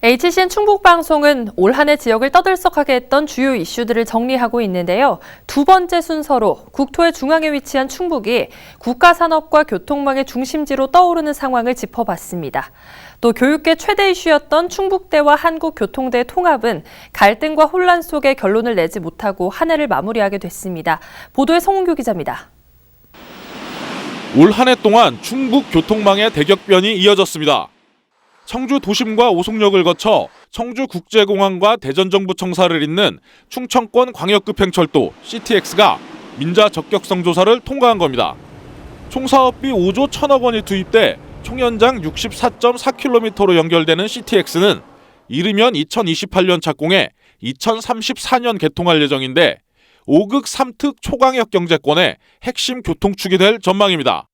HCN 충북방송은 올 한해 지역을 떠들썩하게 했던 주요 이슈들을 정리하고 있는데요. 두 번째 순서로 국토의 중앙에 위치한 충북이 국가산업과 교통망의 중심지로 떠오르는 상황을 짚어봤습니다. 또 교육계 최대 이슈였던 충북대와 한국교통대 통합은 갈등과 혼란 속에 결론을 내지 못하고 한 해를 마무리하게 됐습니다. 보도에 송은교 기자입니다. 올 한 해 동안 충북 교통망의 대격변이 이어졌습니다. 청주 도심과 오송역을 거쳐 청주 국제공항과 대전정부청사를 잇는 충청권 광역급행철도 CTX가 민자 적격성 조사를 통과한 겁니다. 총 사업비 5조 1천억 원이 투입돼 총 연장 64.4km로 연결되는 CTX는 이르면 2028년 착공해 2034년 개통할 예정인데 5극 3특 초강력 경제권의 핵심 교통축이 될 전망입니다.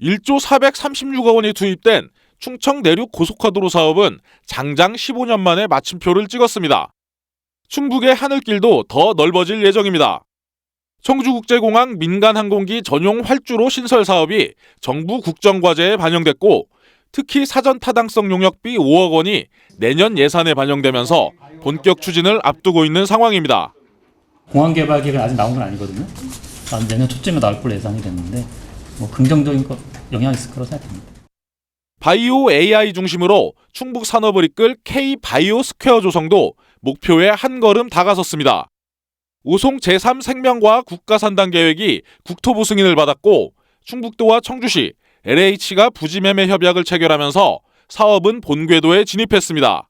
1조 436억 원이 투입된 충청 내륙 고속화도로 사업은 장장 15년 만에 마침표를 찍었습니다. 충북의 하늘길도 더 넓어질 예정입니다. 청주국제공항 민간항공기 전용 활주로 신설 사업이 정부 국정과제에 반영됐고 특히 사전 타당성 용역비 5억 원이 내년 예산에 반영되면서 본격 추진을 앞두고 있는 상황입니다. 공항 개발 계획은 아직 나온 건 아니거든요. 아, 내년 초쯤에 나올 걸로 예상이 됐는데 뭐 긍정적인 거 영향이 있을 거라고 생각합니다. 바이오 AI 중심으로 충북 산업을 이끌 K 바이오 스퀘어 조성도 목표에 한 걸음 다가섰습니다. 우송 제3 생명과학 국가산당 계획이 국토부 승인을 받았고 충북도와 청주시, LH가 부지매매 협약을 체결하면서 사업은 본궤도에 진입했습니다.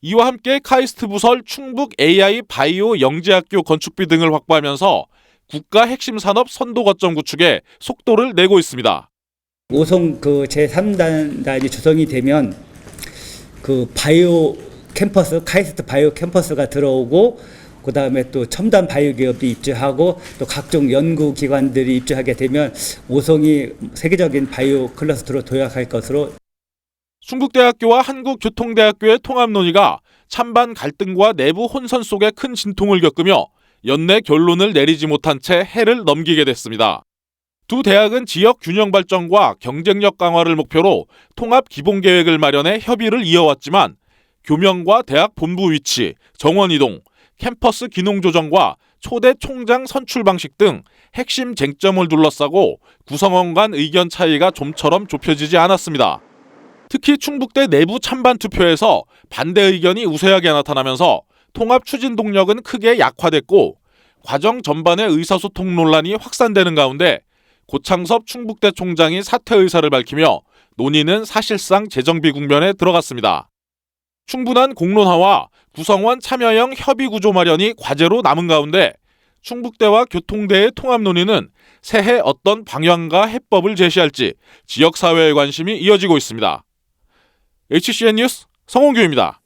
이와 함께 카이스트 부설 충북 AI 바이오 영재학교 건축비 등을 확보하면서 국가 핵심 산업 선도 거점 구축에 속도를 내고 있습니다. 오송 그 제3단이 조성이 되면 그 바이오 캠퍼스 카이스트 바이오 캠퍼스가 들어오고 그 다음에 또 첨단 바이오 기업이 입주하고 또 각종 연구 기관들이 입주하게 되면 오송이 세계적인 바이오 클러스터로 도약할 것으로 충북대학교와 한국교통대학교의 통합 논의가 찬반 갈등과 내부 혼선 속에 큰 진통을 겪으며 연내 결론을 내리지 못한 채 해를 넘기게 됐습니다. 두 대학은 지역 균형 발전과 경쟁력 강화를 목표로 통합 기본 계획을 마련해 협의를 이어왔지만 교명과 대학 본부 위치, 정원 이동, 캠퍼스 기능 조정과 초대 총장 선출 방식 등 핵심 쟁점을 둘러싸고 구성원 간 의견 차이가 좀처럼 좁혀지지 않았습니다. 특히 충북대 내부 찬반 투표에서 반대 의견이 우세하게 나타나면서 통합 추진 동력은 크게 약화됐고 과정 전반의 의사소통 논란이 확산되는 가운데 고창섭 충북대 총장이 사퇴 의사를 밝히며 논의는 사실상 재정비 국면에 들어갔습니다. 충분한 공론화와 구성원 참여형 협의 구조 마련이 과제로 남은 가운데 충북대와 교통대의 통합 논의는 새해 어떤 방향과 해법을 제시할지 지역사회의 관심이 이어지고 있습니다. HCN 뉴스 성홍규입니다.